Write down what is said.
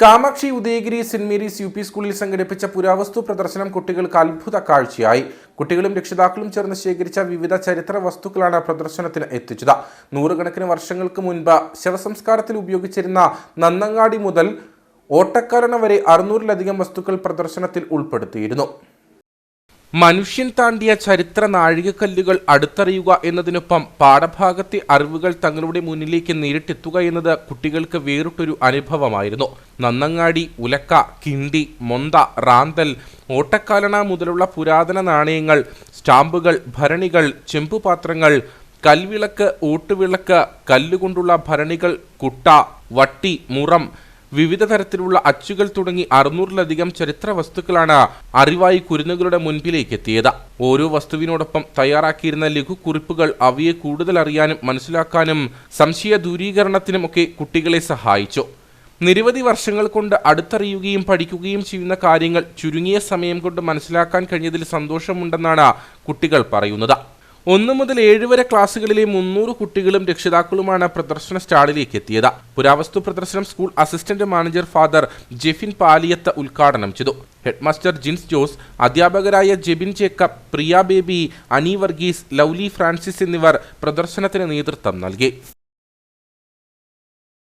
Kamakshi Udayagiri Saint Mary's U P സ്കൂളിൽ സംഘടിപ്പിച്ച പുരാവസ്തു പ്രദർശനം കുട്ടികൾക്ക് അത്ഭുത കാഴ്ചയായി. കുട്ടികളും രക്ഷിതാക്കളും ചേർന്ന് ശേഖരിച്ച വിവിധ ചരിത്ര വസ്തുക്കളാണ് പ്രദർശനത്തിന് എത്തിച്ചത്. നൂറുകണക്കിന് വർഷങ്ങൾക്ക് മുൻപ് ശവസംസ്കാരത്തിൽ ഉപയോഗിച്ചിരുന്ന നന്നങ്ങാടി മുതൽ ഓട്ടക്കാരണ വരെ അറുന്നൂറിലധികം വസ്തുക്കൾ പ്രദർശനത്തിൽ ഉൾപ്പെടുത്തിയിരുന്നു. മനുഷ്യൻ താണ്ടിയ ചരിത്ര നാഴികക്കല്ലുകൾ അടുത്തറിയുക എന്നതിനൊപ്പം പാഠഭാഗത്തെ അറിവുകൾ തങ്ങളുടെ മുന്നിലേക്ക് നേരിട്ടെത്തുക എന്നത് കുട്ടികൾക്ക് വേറിട്ടൊരു അനുഭവമായിരുന്നു. നന്നങ്ങാടി ഉലക്ക കിണ്ടി മൊന്ത റാന്തൽ ഓട്ടക്കാലണ മുതലുള്ള പുരാതന നാണയങ്ങൾ സ്റ്റാമ്പുകൾ ഭരണികൾ ചെമ്പുപാത്രങ്ങൾ കൽവിളക്ക് ഓട്ടുവിളക്ക് കല്ലുകൊണ്ടുള്ള ഭരണികൾ കുട്ട വട്ടി മുറം വിവിധ തരത്തിലുള്ള അച്ചുകൾ തുടങ്ങി അറുന്നൂറിലധികം ചരിത്ര വസ്തുക്കളാണ് അറിവായി കുരുന്നുകളുടെ മുൻപിലേക്ക് എത്തിയത് ഓരോ വസ്തുവിനോടൊപ്പം തയ്യാറാക്കിയിരുന്ന ലഘുക്കുറിപ്പുകൾ അവയെ കൂടുതൽ അറിയാനും മനസ്സിലാക്കാനും സംശയ ദൂരീകരണത്തിനും ഒക്കെ കുട്ടികളെ സഹായിച്ചു. നിരവധി വർഷങ്ങൾ കൊണ്ട് അടുത്തറിയുകയും പഠിക്കുകയും ചെയ്യുന്ന കാര്യങ്ങൾ ചുരുങ്ങിയ സമയം കൊണ്ട് മനസ്സിലാക്കാൻ കഴിഞ്ഞതിൽ സന്തോഷമുണ്ടെന്നാണ് കുട്ടികൾ പറയുന്നത്. ഒന്ന് മുതൽ ഏഴ് വരെ ക്ലാസ്സുകളിലെ മുന്നൂറ് കുട്ടികളും രക്ഷിതാക്കളുമാണ് പ്രദർശന സ്റ്റാളിലേക്ക് എത്തിയത്. പുരാവസ്തു പ്രദർശനം school assistant manager father Jefin Paliyath ഉദ്ഘാടനം ചെയ്തു. ഹെഡ്മാസ്റ്റർ ജിൻസ് ജോസ് അധ്യാപകരായ ജെബിൻ ജേക്കബ് പ്രിയ ബേബി അനി വർഗീസ് ലൗലി ഫ്രാൻസിസ് എന്നിവർ പ്രദർശനത്തിന് നേതൃത്വം നൽകി.